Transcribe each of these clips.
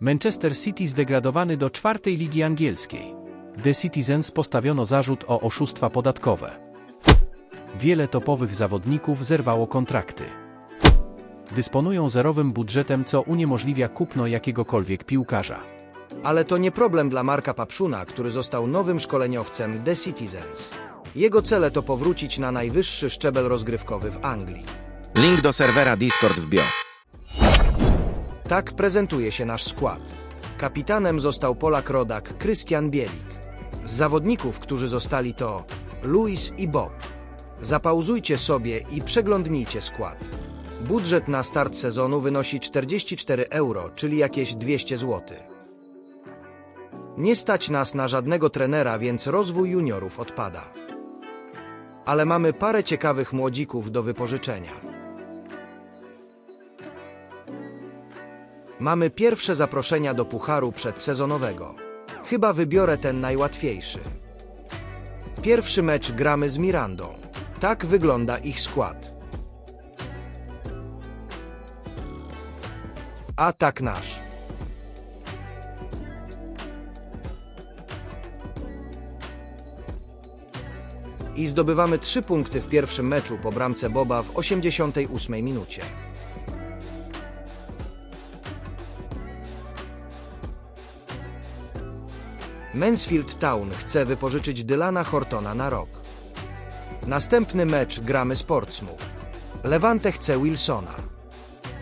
Manchester City zdegradowany do czwartej ligi angielskiej. The Citizens postawiono zarzut o oszustwa podatkowe. Wiele topowych zawodników zerwało kontrakty. Dysponują zerowym budżetem, co uniemożliwia kupno jakiegokolwiek piłkarza. Ale to nie problem dla Marka Papszuna, który został nowym szkoleniowcem The Citizens. Jego cele to powrócić na najwyższy szczebel rozgrywkowy w Anglii. Link do serwera Discord w bio. Tak prezentuje się nasz skład. Kapitanem został Polak rodak Krystian Bielik. Z zawodników, którzy zostali to Luis i Bob. Zapauzujcie sobie i przeglądnijcie skład. Budżet na start sezonu wynosi 44 euro, czyli jakieś 200 zł. Nie stać nas na żadnego trenera, więc rozwój juniorów odpada. Ale mamy parę ciekawych młodzików do wypożyczenia. Mamy pierwsze zaproszenia do pucharu przedsezonowego. Chyba wybiorę ten najłatwiejszy. Pierwszy mecz gramy z Mirandą. Tak wygląda ich skład. Atak nasz. I zdobywamy 3 punkty w pierwszym meczu po bramce Boba w 88 minucie. Mansfield Town chce wypożyczyć Dylana Hortona na rok. Następny mecz gramy z Portsmouth. Levante chce Wilsona.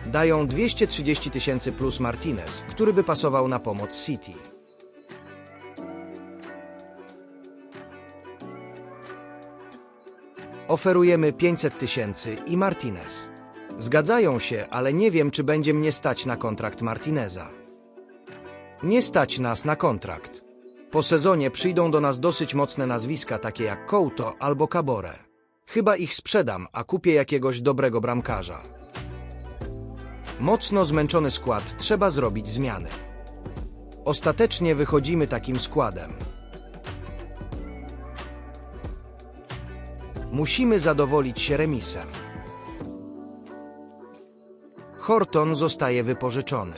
Dają 230 tysięcy plus Martinez, który by pasował na pomoc City. Oferujemy 500 tysięcy i Martinez. Zgadzają się, ale nie wiem, czy będzie mnie stać na kontrakt Martineza. Nie stać nas na kontrakt. Po sezonie przyjdą do nas dosyć mocne nazwiska, takie jak Couto albo Cabore. Chyba ich sprzedam, a kupię jakiegoś dobrego bramkarza. Mocno zmęczony skład, trzeba zrobić zmiany. Ostatecznie wychodzimy takim składem. Musimy zadowolić się remisem. Horton zostaje wypożyczony.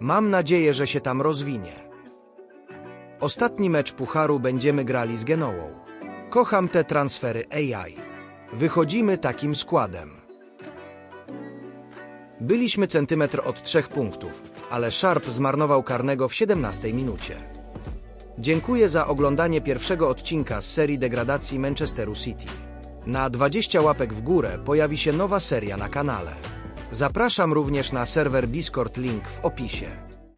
Mam nadzieję, że się tam rozwinie. Ostatni mecz Pucharu będziemy grali z Genołą. Kocham te transfery AI. Wychodzimy takim składem. Byliśmy centymetr od trzech punktów, ale Sharp zmarnował karnego w 17 minucie. Dziękuję za oglądanie pierwszego odcinka z serii degradacji Manchesteru City. Na 20 łapek w górę pojawi się nowa seria na kanale. Zapraszam również na serwer Discord, link w opisie.